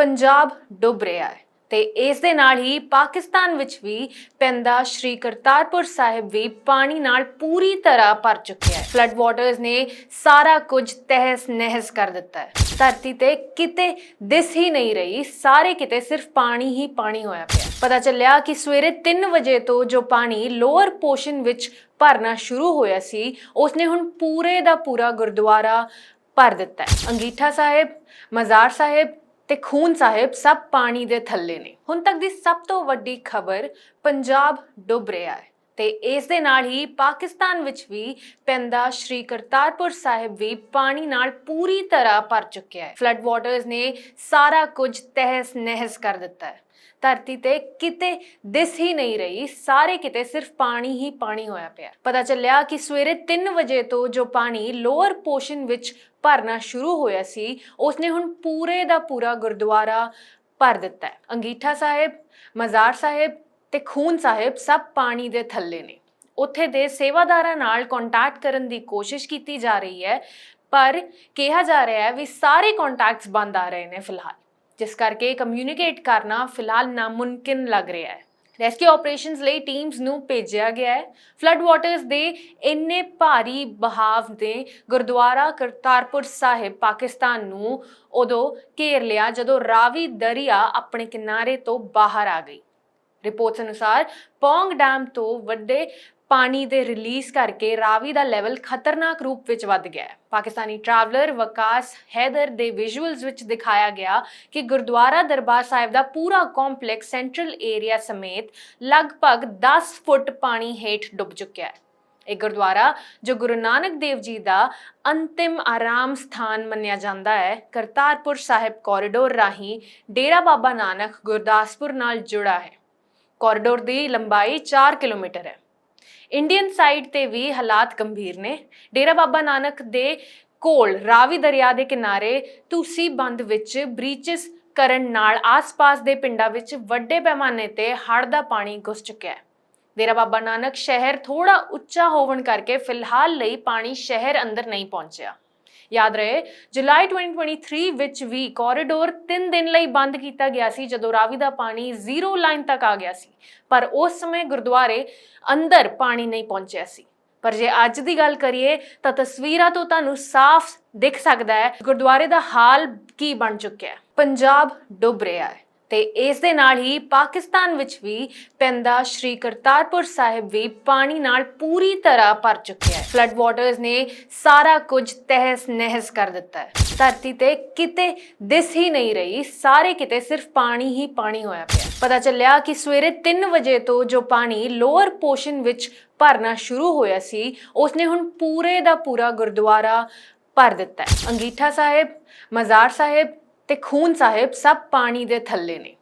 ਪੰਜਾਬ ਡੁੱਬ ਰਿਹਾ ਹੈ ਤੇ ਇਸ ਦੇ ਨਾਲ ਹੀ ਪਾਕਿਸਤਾਨ ਵਿੱਚ ਵੀ ਪੈਂਦਾ ਸ਼੍ਰੀ ਕਰਤਾਰਪੁਰ ਸਾਹਿਬ ਵੀ ਪਾਣੀ ਨਾਲ ਪੂਰੀ ਤਰ੍ਹਾਂ ਭਰ ਚੁੱਕਿਆ ਹੈ। ਫਲੱਡ ਵਾਟਰਸ ਨੇ ਸਾਰਾ ਕੁਝ ਤਹਿਸ ਨਹਿਸ ਕਰ ਦਿੱਤਾ ਹੈ। ਧਰਤੀ ਤੇ ਕਿਤੇ ਦਿਸ ਹੀ ਨਹੀਂ ਰਹੀ, ਸਾਰੇ ਕਿਤੇ ਸਿਰਫ ਪਾਣੀ ਹੀ ਪਾਣੀ ਹੋਇਆ ਪਿਆ ਪਤਾ ਚੱਲਿਆ ਕਿ ਸਵੇਰੇ 3 ਵਜੇ ਤੋਂ ਜੋ ਪਾਣੀ ਲੋਅਰ ਪੋਰਸ਼ਨ ਵਿੱਚ ਭਰਨਾ ਸ਼ੁਰੂ ਹੋਇਆ ਸੀ, ਉਸਨੇ ਹੁਣ ਪੂਰੇ ਦਾ ਪੂਰਾ ਗੁਰਦੁਆਰਾ ਭਰ ਦਿੱਤਾ ਹੈ। ਅੰਗੀਠਾ ਸਾਹਿਬ, ਮਜ਼ਾਰ ਸਾਹਿਬ ਤੇ ਖੂਨ ਸਾਹਿਬ ਸਭ ਪਾਣੀ ਦੇ ਥੱਲੇ ਨੇ। ਹੁਣ ਤੱਕ ਦੀ ਸਭ ਤੋਂ ਵੱਡੀ ਖਬਰ ਪੰਜਾਬ ਡੁੱਬ ਰਿਹਾ ਹੈ। ਤੇ ਇਸ ਦੇ ਨਾਲ ਹੀ ਪਾਕਿਸਤਾਨ ਵਿੱਚ ਵੀ ਪੈਂਦਾ ਸ਼੍ਰੀ ਕਰਤਾਰਪੁਰ ਸਾਹਿਬ ਵੀ ਪਾਣੀ ਨਾਲ ਪੂਰੀ ਤਰ੍ਹਾਂ ਭਰ ਚੁੱਕਿਆ ਹੈ। ਫਲੱਡ ਵਾਟਰਸ ਨੇ ਸਾਰਾ ਕੁਝ ਤਹਿਸ ਨਹਿਸ ਕਰ ਦਿੱਤਾ ਹੈ। ਧਰਤੀ ਤੇ ਕਿਤੇ ਦਿਸ ਹੀ ਨਹੀਂ ਰਹੀ, ਸਾਰੇ ਕਿਤੇ ਸਿਰਫ ਪਾਣੀ ਹੀ ਪਾਣੀ ਹੋਇਆ ਪਿਆ ਪਤਾ ਚੱਲਿਆ ਕਿ ਸਵੇਰੇ 3 ਵਜੇ ਤੋਂ ਜੋ ਪਾਣੀ ਲੋਅਰ ਪੋਰਸ਼ਨ ਵਿੱਚ ਭਰਨਾ ਸ਼ੁਰੂ ਹੋਇਆ ਸੀ, ਉਸਨੇ ਹੁਣ ਪੂਰੇ ਦਾ ਪੂਰਾ ਗੁਰਦੁਆਰਾ ਭਰ ਦਿੱਤਾ ਹੈ। ਅੰਗੀਠਾ ਸਾਹਿਬ, ਮਜ਼ਾਰ ਸਾਹਿਬ ਤੇ ਖੂਨ ਸਾਹਿਬ ਸਭ ਪਾਣੀ ਦੇ ਥੱਲੇ ਨੇ। ਉੱਥੇ ਦੇ ਸੇਵਾਦਾਰਾਂ ਨਾਲ ਕੰਟੈਕਟ ਕਰਨ ਦੀ ਕੋਸ਼ਿਸ਼ ਕੀਤੀ ਜਾ ਰਹੀ ਹੈ, ਪਰ ਕਿਹਾ ਜਾ ਰਿਹਾ ਹੈ ਵੀ ਸਾਰੇ ਕੰਟੈਕਟਸ ਬੰਦ ਆ ਰਹੇ ਨੇ ਫਿਲਹਾਲ, ਜਿਸ ਕਰਕੇ ਕਮਿਊਨੀਕੇਟ ਕਰਨਾ ਫਿਲਹਾਲ ਨਾਮੁਮਕਿਨ ਲੱਗ ਰਿਹਾ ਹੈ। ਰੈਸਕਿਊ ਆਪਰੇਸ਼ਨਸ ਲਈ ਟੀਮਸ ਨੂੰ ਭੇਜਿਆ ਗਿਆ ਹੈ। ਫਲੱਡ ਵਾਟਰਸ ਦੇ ਇੰਨੇ ਭਾਰੀ ਬਹਾਵ ਨੇ, ਗੁਰਦੁਆਰਾ ਕਰਤਾਰਪੁਰ ਸਾਹਿਬ, ਪਾਕਿਸਤਾਨ ਨੂੰ ਉਦੋਂ ਘੇਰ ਲਿਆ ਜਦੋਂ ਰਾਵੀ ਦਰਿਆ ਆਪਣੇ ਕਿਨਾਰੇ ਤੋਂ ਬਾਹਰ ਆ ਗਈ। ਰਿਪੋਰਟਸ ਅਨੁਸਾਰ, ਪੌਂਗ ਡੈਮ ਤੋਂ ਵੱਡੇ ਪਾਣੀ ਦੇ ਰਿਲੀਜ਼ ਕਰਕੇ ਰਾਵੀ ਦਾ ਲੈਵਲ ਖਤਰਨਾਕ ਰੂਪ ਵਿੱਚ ਵੱਧ ਗਿਆ ਹੈ। ਪਾਕਿਸਤਾਨੀ ਟਰੈਵਲਰ ਵਕਾਸ ਹੈਦਰ ਦੇ ਵਿਜ਼ੂਅਲਸ ਵਿੱਚ ਦਿਖਾਇਆ ਗਿਆ ਕਿ ਗੁਰਦੁਆਰਾ ਦਰਬਾਰ ਸਾਹਿਬ ਦਾ ਪੂਰਾ ਕੰਪਲੈਕਸ ਸੈਂਟਰਲ ਏਰੀਆ ਸਮੇਤ ਲਗਭਗ 10 ਫੁੱਟ ਪਾਣੀ ਹੇਠ ਡੁੱਬ ਚੁੱਕਿਆ ਹੈ। ਇਹ ਗੁਰਦੁਆਰਾ, ਜੋ ਗੁਰੂ ਨਾਨਕ ਦੇਵ ਜੀ ਦਾ ਅੰਤਿਮ ਆਰਾਮ ਸਥਾਨ ਮੰਨਿਆ ਜਾਂਦਾ ਹੈ, ਕਰਤਾਰਪੁਰ ਸਾਹਿਬ ਕੋਰੀਡੋਰ ਰਾਹੀਂ ਡੇਰਾ ਬਾਬਾ ਨਾਨਕ ਗੁਰਦਾਸਪੁਰ ਨਾਲ ਜੁੜਾ ਹੈ। ਕੋਰੀਡੋਰ ਦੀ ਲੰਬਾਈ 4 ਕਿਲੋਮੀਟਰ ਹੈ। ਇੰਡੀਅਨ ਸਾਈਡ ਤੇ ਵੀ ਹਾਲਾਤ ਗੰਭੀਰ ਨੇ। ਡੇਰਾ ਬਾਬਾ ਨਾਨਕ ਦੇ ਕੋਲ ਰਾਵੀ ਦਰਿਆ ਦੇ ਕਿਨਾਰੇ ਤੁਸੀਂ ਬੰਦ ਵਿੱਚ ਬ੍ਰੀਚਸ ਕਰਨ ਨਾਲ ਆਸ-ਪਾਸ ਦੇ ਪਿੰਡਾਂ ਵਿੱਚ ਵੱਡੇ ਪੈਮਾਨੇ ਤੇ ਹੜ੍ਹ ਦਾ ਪਾਣੀ ਘੁਸ ਚੁੱਕਿਆ ਹੈ। ਡੇਰਾ ਬਾਬਾ ਨਾਨਕ ਸ਼ਹਿਰ ਥੋੜਾ ਉੱਚਾ ਹੋਣ ਕਰਕੇ ਫਿਲਹਾਲ ਲਈ ਪਾਣੀ ਸ਼ਹਿਰ ਅੰਦਰ ਨਹੀਂ ਪਹੁੰਚਿਆ। ਯਾਦ ਰਹੇ। ਜੁਲਾਈ 2023 ਵਿੱਚ ਵੀ ਕੋਰੀਡੋਰ 3 ਦਿਨ ਲਈ ਬੰਦ ਕੀਤਾ ਗਿਆ ਸੀ, ਜਦੋਂ ਰਾਵੀ ਦਾ ਪਾਣੀ ਜ਼ੀਰੋ ਲਾਈਨ ਤੱਕ ਆ ਗਿਆ ਸੀ। ਪਰ ਉਸ ਸਮੇਂ ਗੁਰਦੁਆਰੇ ਅੰਦਰ ਪਾਣੀ ਨਹੀਂ ਪਹੁੰਚਿਆ ਸੀ। ਪਰ ਜੇ ਅੱਜ ਦੀ ਗੱਲ ਕਰੀਏ, ਤਾਂ ਤਸਵੀਰਾਂ ਤੋਂ ਤੁਹਾਨੂੰ ਸਾਫ਼ ਦਿਖ ਸਕਦਾ ਹੈ ਗੁਰਦੁਆਰੇ ਦਾ ਹਾਲ ਕੀ ਬਣ ਚੁੱਕਿਆ ਹੈ। ਪੰਜਾਬ ਡੁੱਬ ਰਿਹਾ ਹੈ। ਤੇ ਇਸ ਦੇ ਨਾਲ ਹੀ ਪਾਕਿਸਤਾਨ ਵਿੱਚ ਵੀ ਪੈਂਦਾ ਸ਼੍ਰੀ ਕਰਤਾਰਪੁਰ ਸਾਹਿਬ ਵੀ ਪਾਣੀ ਨਾਲ ਪੂਰੀ ਤਰ੍ਹਾਂ ਭਰ ਚੁੱਕਿਆ ਹੈ। ਫਲੱਡ ਵਾਟਰਸ ਨੇ ਸਾਰਾ ਕੁਝ ਤਹਿਸ ਨਹਿਸ ਕਰ ਦਿੱਤਾ ਹੈ। ਧਰਤੀ ਤੇ ਕਿਤੇ ਦਿਸ ਹੀ ਨਹੀਂ ਰਹੀ, ਸਾਰੇ ਕਿਤੇ ਸਿਰਫ ਪਾਣੀ ਹੀ ਪਾਣੀ ਹੋਇਆ ਪਿਆ ਪਤਾ ਚੱਲਿਆ ਕਿ ਸਵੇਰੇ 3 ਵਜੇ ਤੋਂ ਜੋ ਪਾਣੀ ਲੋਅਰ ਪੋਰਸ਼ਨ ਵਿੱਚ ਭਰਨਾ ਸ਼ੁਰੂ ਹੋਇਆ ਸੀ, ਉਸਨੇ ਹੁਣ ਪੂਰੇ ਦਾ ਪੂਰਾ ਗੁਰਦੁਆਰਾ ਭਰ ਦਿੱਤਾ ਹੈ। ਅੰਗੀਠਾ ਸਾਹਿਬ, ਮਜ਼ਾਰ ਸਾਹਿਬ ਤੇ ਖੂਨ ਸਾਹਿਬ ਸਭ ਪਾਣੀ ਦੇ ਥੱਲੇ ਨੇ।